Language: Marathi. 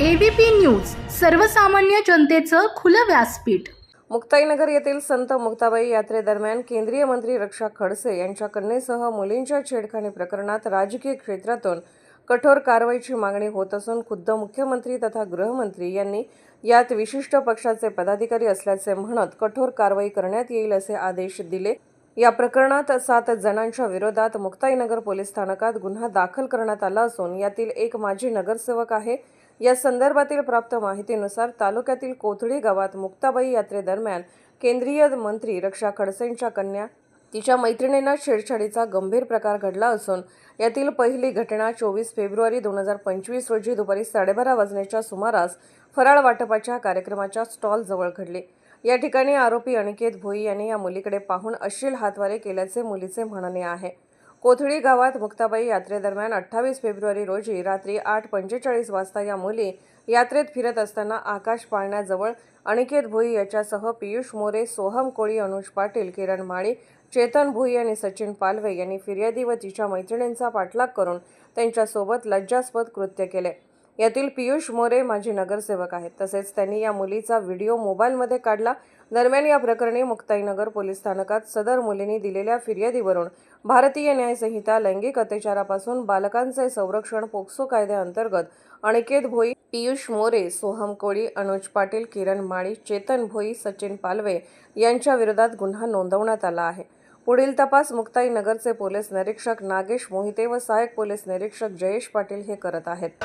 एबीपी न्यूज सर्वसामान्य जनतेचं खुलं व्यासपीठ. मुक्ताईनगर येथील संत मुक्ताबाई यात्रेदरम्यान केंद्रीय मंत्री रक्षा खडसे यांच्या कन्येसह मुलींच्या छेडखानी प्रकरणात राजकीय क्षेत्रातून कठोर कारवाईची मागणी होत असून खुद्द मुख्यमंत्री तथा गृहमंत्री यांनी यात विशिष्ट पक्षाचे पदाधिकारी असल्याचे म्हणत कठोर कारवाई करण्यात येईल असे आदेश दिले. या प्रकरणात सात जणांच्या विरोधात मुक्ताईनगर पोलीस स्थानकात गुन्हा दाखल करण्यात आला असून यातील एक माजी नगरसेवक आहे. या संदर्भातील प्राप्त माहितीनुसार तालुक्यातील कोथळी गावात मुक्ताबाई यात्रेदरम्यान केंद्रीय मंत्री रक्षा खडसेंच्या कन्या तिच्या मैत्रिणींना छेडछाडीचा गंभीर प्रकार घडला असून यातील पहिली घटना चोवीस फेब्रुवारी दोन हजार पंचवीस रोजी दुपारी साडेबारा वाजण्याच्या सुमारास फराळ वाटपाच्या कार्यक्रमाच्या स्टॉलजवळ घडली. या ठिकाणी आरोपी अनिकेत भोई यांनी या मुलीकडे पाहून अश्लील हातवारे केल्याचे मुलीचे म्हणणे आहे. कोथळी गावात मुक्ताबाई यात्रेदरम्यान अठ्ठावीस फेब्रुवारी रोजी रात्री आठ पंचेचाळीस वाजता या मुली यात्रेत फिरत असताना आकाश पाळण्याजवळ अनिकेत भोई याच्यासह पियुष मोरे सोहम कोळी अनुज पाटील किरण माळी चेतन भोई आणि सचिन पालवे यांनी फिर्यादी व तिच्या मैत्रिणींचा पाठलाग करून त्यांच्यासोबत लज्जास्पद कृत्य केले. यातील पियुष मोरे माजी नगरसेवक आहेत. तसेच त्यांनी या मुलीचा व्हिडिओ मोबाईलमध्ये काढला. दरम्यान या प्रकरणी मुक्ताईनगर पोलीस स्थानकात सदर मुलींनी दिलेल्या फिर्यादीवरून भारतीय न्यायसंहिता लैंगिक अत्याचारापासून बालकांचे संरक्षण पोक्सो कायद्याअंतर्गत अनिकेत भोई पियुष मोरे सोहम कोळी अनुज पाटील किरण माळी चेतन भोई सचिन पालवे यांच्या विरोधात गुन्हा नोंदवण्यात आला आहे. पुढील तपास मुक्ताई नगरचे पोलीस निरीक्षक नागेश मोहिते व सहाय्यक पोलीस निरीक्षक जयेश पाटील हे करत आहेत.